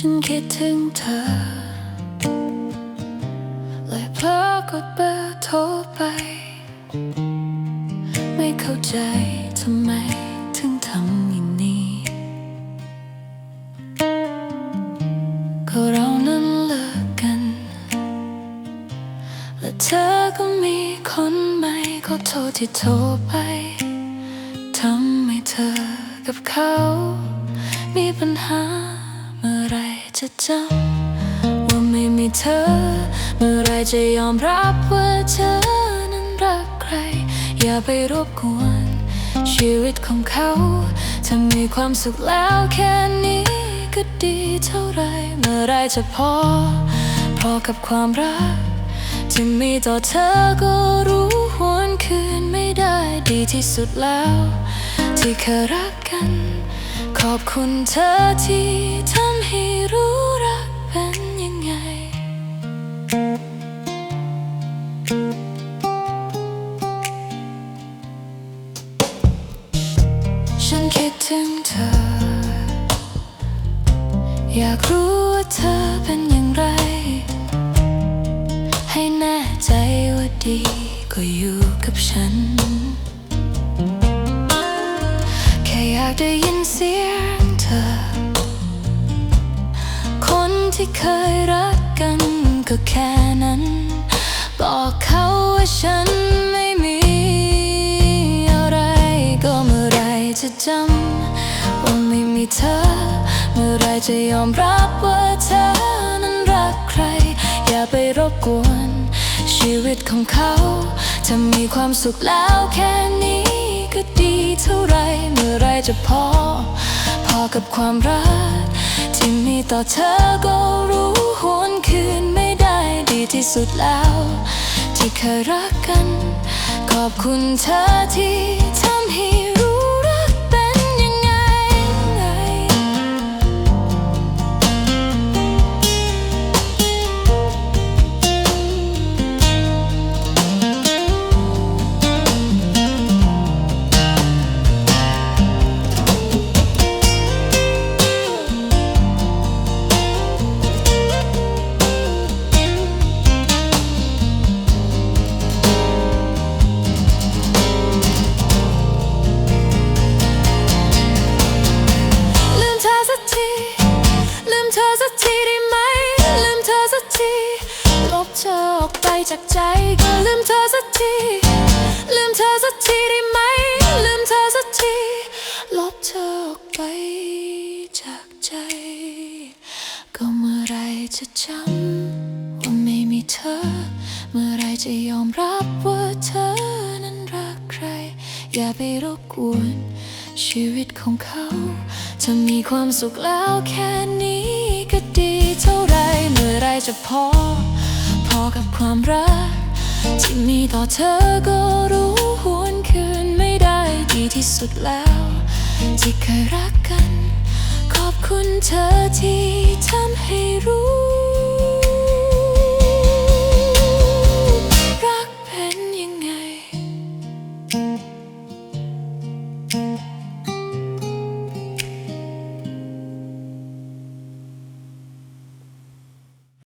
ฉันคิดถึงเธอ เลยเพลอกดเบอร์โทรไป ไม่เข้าใจทำไมถึงทำอย่างนี้ ก็เรานั้นเลิกกัน และเธอก็มีคนใหม่ก็โทรที่โทรไปทำให้เธอกับเขา มีปัญหา จะจำว่าไม่มีเธอ เมื่อไรจะยอมรับว่าเธอนั้นรักใคร อย่าไปรบกวน ชีวิตของเขาถ้ามีความสุขแล้วแค่นี้ก็ดีเท่าไร เมื่อไรจะพอ พอกับความรัก ที่มีต่อเธอก็รู้หวนคืนไม่ได้ดีที่สุดแล้ว ที่เคยรักกัน ขอบคุณเธอที่ทำ คิดถึงเธอ อยากรู้ว่าเธอเป็นอย่างไร ให้แน่ใจว่าดีก็อยู่กับฉัน แค่อยากได้ยินเสียงเธอ คนที่เคยรักกันก็แค่นั้น บอกเขาว่าฉัน จะยอมรับว่าเธอนั้นรักใคร อย่าไปรบกวน ชีวิตของเขาถ้ามีความสุขแล้วแค่นี้ ก็ดีเท่าไรเมื่อไรจะพอ พอกับความรัก ที่มีต่อเธอก็รู้หวนคืนไม่ได้ดีที่สุดแล้ว ที่เคยรักกัน ขอบคุณเธอที่ จากใจก็ลืมเธอสักที ลืมเธอสักทีได้ไหม ลืมเธอสักที ลบเธอออกไปจากใจ ก็เมื่อไรจะจำว่าไม่มีเธอ เมื่อไรจะยอมรับว่าเธอนั้นรักใคร อย่าไปรบกวน ชีวิตของเขาจะมีความสุขแล้วแค่นี้ก็ดีเท่าไร เมื่อไรจะพอ กับความรัก ที่มีต่อเธอก็รู้หวนคืนไม่ได้ดีที่สุดแล้ว ที่เคยรักกัน ขอบคุณเธอที่ทำให้รู้